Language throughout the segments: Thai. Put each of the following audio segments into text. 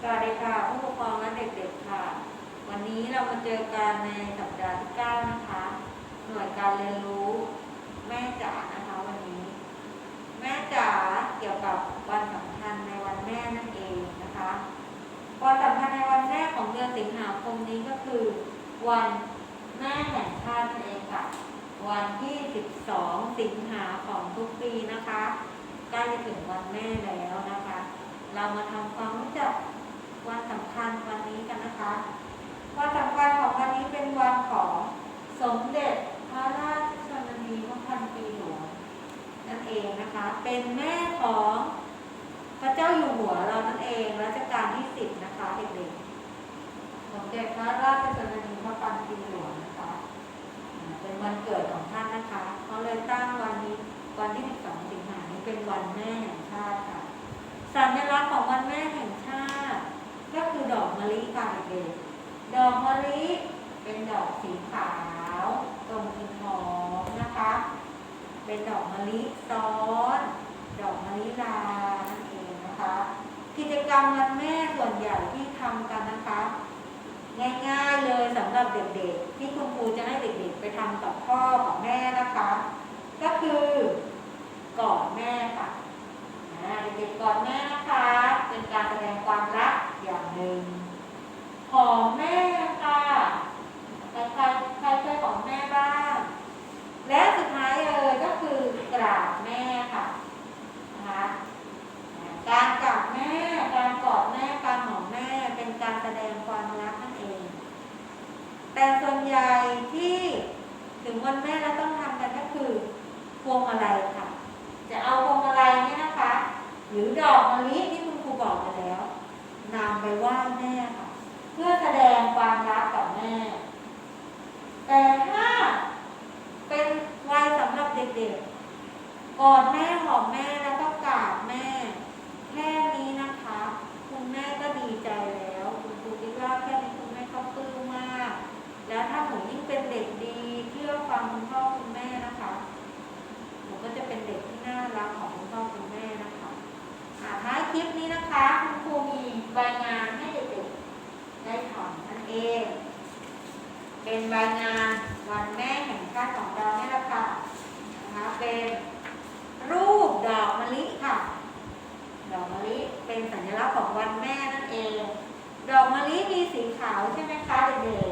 สวัสดีค่ะผู้ปกครองและเด็กๆค่ะ วันนี้เรามาเจอกันในสัปดาห์ที่ 9 นะคะ หน่วยการเรียนรู้ แม่จ๋านะคะวันนี้ แม่จ๋าเกี่ยวกับวันสำคัญในวันแม่นั่นเองนะคะวันสำคัญในวันแม่ของเดือนสิงหาคมนี้ก็คือ วันแม่แห่งชาตินั่นเองค่ะ วันที่ 12 สิงหาของทุกปีนะคะใกล้จะถึงวันแม่แล้วนะคะ เรามาทำความรู้จัก วันสำคัญวันนี้กันนะคะ วันสำคัญของวันนี้เป็นวันของสมเด็จพระราชชนนีพระพันปีหลวงนั่นเองนะคะ เป็นแม่ของพระเจ้าอยู่หัวเรานั่นเองรัชกาลที่สิบนะคะเด็กๆสมเด็จพระราชชนนีพระพันปีหลวงนะคะ เป็นวันเกิดของท่านนะคะเขาเลยตั้งวันนี้วันที่ 12 สิงหานี้เป็นวันแม่แห่งชาติค่ะ สัญลักษณ์ของวันแม่แห่งชาติ ก็คือดอกมะลิค่ะ เด็ก ดอกมะลิเป็นดอกสีขาวตรงกลิ่นหอมนะคะ เป็นดอกมะลิซ้อน ดอกมะลิลานั่นเองนะคะ กิจกรรมวันแม่ส่วนใหญ่ที่ทำกันนะคะ ง่ายๆเลยสำหรับเด็กๆ ที่คุณครูจะให้เด็กๆ ไปทำกับพ่อกับแม่นะคะ ก็คือกอดแม่ค่ะเด็กๆกอดแม่นะคะ เป็นการแสดงความรักอย่างหนึ่งหอมแม่ค่ะใครใครใครเคยหอมแม่บ้าง และสุดท้ายเลยก็คือกราบแม่ค่ะนะคะอ่าการกราบแม่ การกอดแม่ การหอมแม่ เป็นการแสดงความรักนั่นเอง แต่ส่วนใหญ่ที่ถึงวันแม่เราต้องทำกันก็คือพวงมาลัยค่ะ จะเอาพวงมาลัยเนี่ยนะคะ หรือดอกมะลิที่คุณครูบอกไปแล้วนำไปไหว้แม่ค่ะ เพื่อแสดงความรักกับแม่ แต่ถ้าเป็นวัยสำหรับเด็กๆกอดแม่หอมแม่แล้วก็กราบแม่ แค่นี้นะคะ คุณแม่ก็ดีใจแล้ว คุณครูคิดว่าแค่นี้คุณแม่ก็ปลื้มมาก แล้วถ้าหนูยิ่งเป็นเด็กดีเชื่อฟังคุณพ่อคุณแม่นะคะ หนูก็จะเป็นเด็กที่น่ารักของคุณพ่อคุณแม่นะคะอ่าท้ายค ลิปนี้นะคะ คุณครูมีใบงานให้เด็กๆได้ทำนั่นเอง เป็นใบงานวันแม่แห่งชาติของเราเนี่ยแหละค่ะนะคะเป็นรูปดอกมะลิค่ะ ดอกมะลิเป็นสัญลักษณ์ของวันแม่นั่นเอง ดอกมะลิมีสีขาวใช่ไหมคะเด็ก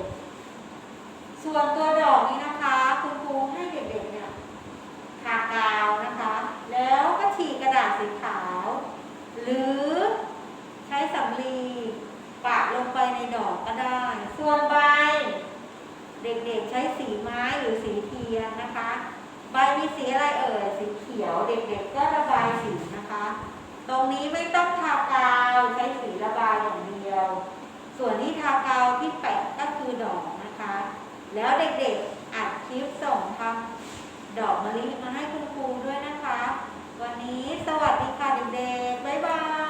ๆส่วนตัวดอกนี้นะคะ คุณครูให้เด็กๆเนี่ยทากาวนะคะ แล้วก็ฉีกกระดาษสีขาว หรือใช้สำลีปะลงไปในดอกก็ได้ ส่วนใบ เด็กๆใช้สีไม้หรือสีเทียนนะคะ ใบมีสีอะไรเอ่ย สีเขียวเด็กๆก็ระบายสีนะคะ ตรงนี้ไม่ต้องทากาวใช้สีระบายอย่างเดียว ส่วนที่ทากาวที่แปะก็คือดอกนะคะ แล้วเด็กๆอัดคลิปส่งทาดอกมะลิมาให้คุณครูด้วยนะคะ วันนี้สวัสดีค่ะเด็กๆบ๊ายบาย